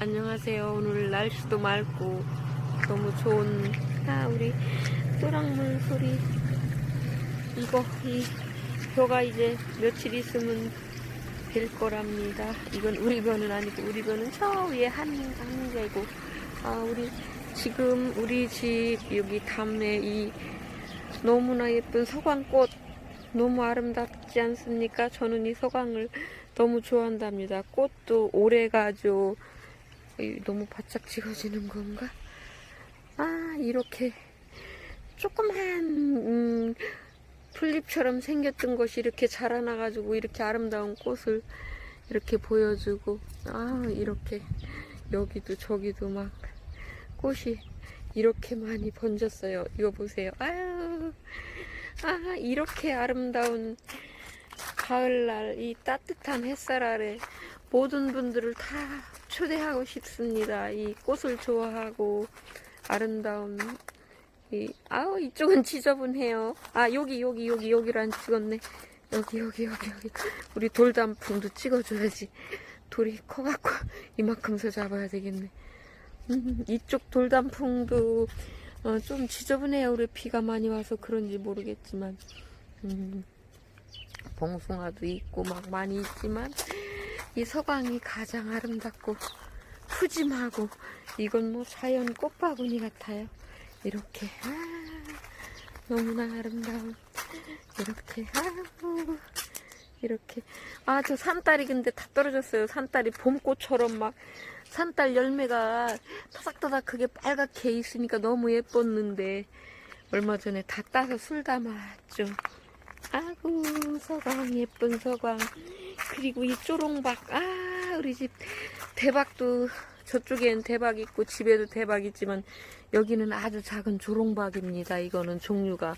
안녕하세요. 오늘 날씨도 맑고 너무 좋은 아 우리 소랑물 소리 이거 이 벼가 이제 며칠 있으면 될 거랍니다. 이건 우리 벼는 아니고 우리 벼는 저 위에 한 한개고 아 우리 지금 우리 집 여기 담에 이 너무나 예쁜 서광꽃 너무 아름답지 않습니까? 저는 이 서광을 너무 좋아한답니다. 꽃도 오래 가죠. 이, 너무 바짝 찍어지는 건가? 아, 이렇게 조그만, 음, 풀잎처럼 생겼던 것이 이렇게 자라나가지고 이렇게 아름다운 꽃을 이렇게 보여주고, 아, 이렇게 여기도 저기도 막 꽃이 이렇게 많이 번졌어요. 이거 보세요. 아유, 아, 이렇게 아름다운 가을날 이 따뜻한 햇살 아래 모든 분들을 다 초대하고 싶습니다. 이 꽃을 좋아하고 아름다운 이 아우 이쪽은 지저분해요. 아 여기 여기 여기 여기를 안 찍었네. 여기 여기 여기 여기 우리 돌단풍도 찍어줘야지. 돌이 커갖고 이만큼서 잡아야 되겠네. 음, 이쪽 돌단풍도 어, 좀 지저분해요. 우리 비가 많이 와서 그런지 모르겠지만. 음, 봉숭아도 있고 막 많이 있지만 이 서광이 가장 아름답고 푸짐하고 이건 뭐 자연 꽃바구니 같아요. 이렇게 아, 너무나 아름다운 이렇게 아우 이렇게 아 저 산딸이 근데 다 떨어졌어요. 산딸이 봄꽃처럼 막 산딸 열매가 타닥타닥하게 빨갛게 있으니까 너무 예뻤는데 얼마 전에 다 따서 술 담았죠. 아구 서광 예쁜 서광. 그리고 이 쪼롱박 아 우리 집 대박도 저쪽엔 대박 있고 집에도 대박 있지만 여기는 아주 작은 조롱박입니다. 이거는 종류가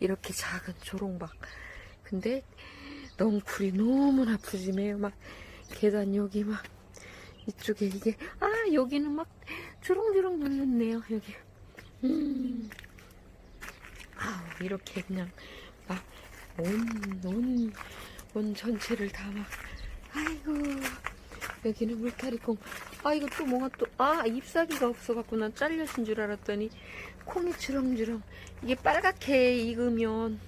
이렇게 작은 조롱박. 근데 넝쿨이 너무나 푸짐해요. 막 계단 여기 막 이쪽에 이게 아 여기는 막 주렁주렁 눌렸네요 여기. 음. 아우 이렇게 그냥 막 온, 온, 온 전체를 다 막, 아이고, 여기는 물타리콩. 아, 이거 또 뭔가 또, 아, 잎사귀가 없어갖고 난 잘려진 줄 알았더니, 콩이 주렁주렁. 이게 빨갛게 익으면,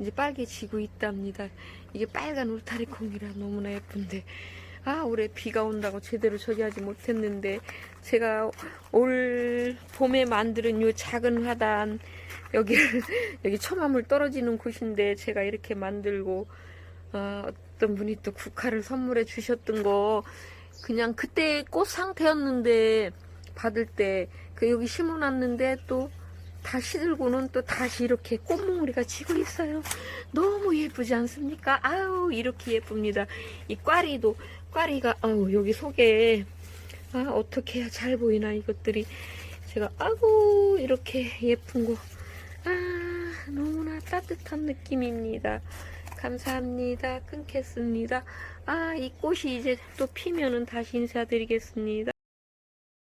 이제 빨개지고 있답니다. 이게 빨간 울타리콩이라 너무나 예쁜데. 아, 올해 비가 온다고 제대로 처리하지 못했는데, 제가 올 봄에 만드는 요 작은 화단, 여기를, 여기 처마물 떨어지는 곳인데, 제가 이렇게 만들고, 어, 어떤 분이 또 국화를 선물해 주셨던 거, 그냥 그때 꽃 상태였는데, 받을 때, 그 여기 심어놨는데, 또, 다시 들고는 또 다시 이렇게 꽃몽우리가 지고 있어요. 너무 예쁘지 않습니까? 아우, 이렇게 예쁩니다. 이 꽈리도, 꽈리가, 아우, 여기 속에, 아, 어떻게 해야 잘 보이나, 이것들이. 제가, 아구, 이렇게 예쁜 거. 아, 너무나 따뜻한 느낌입니다. 감사합니다. 끊겠습니다. 아, 이 꽃이 이제 또 피면은 다시 인사드리겠습니다.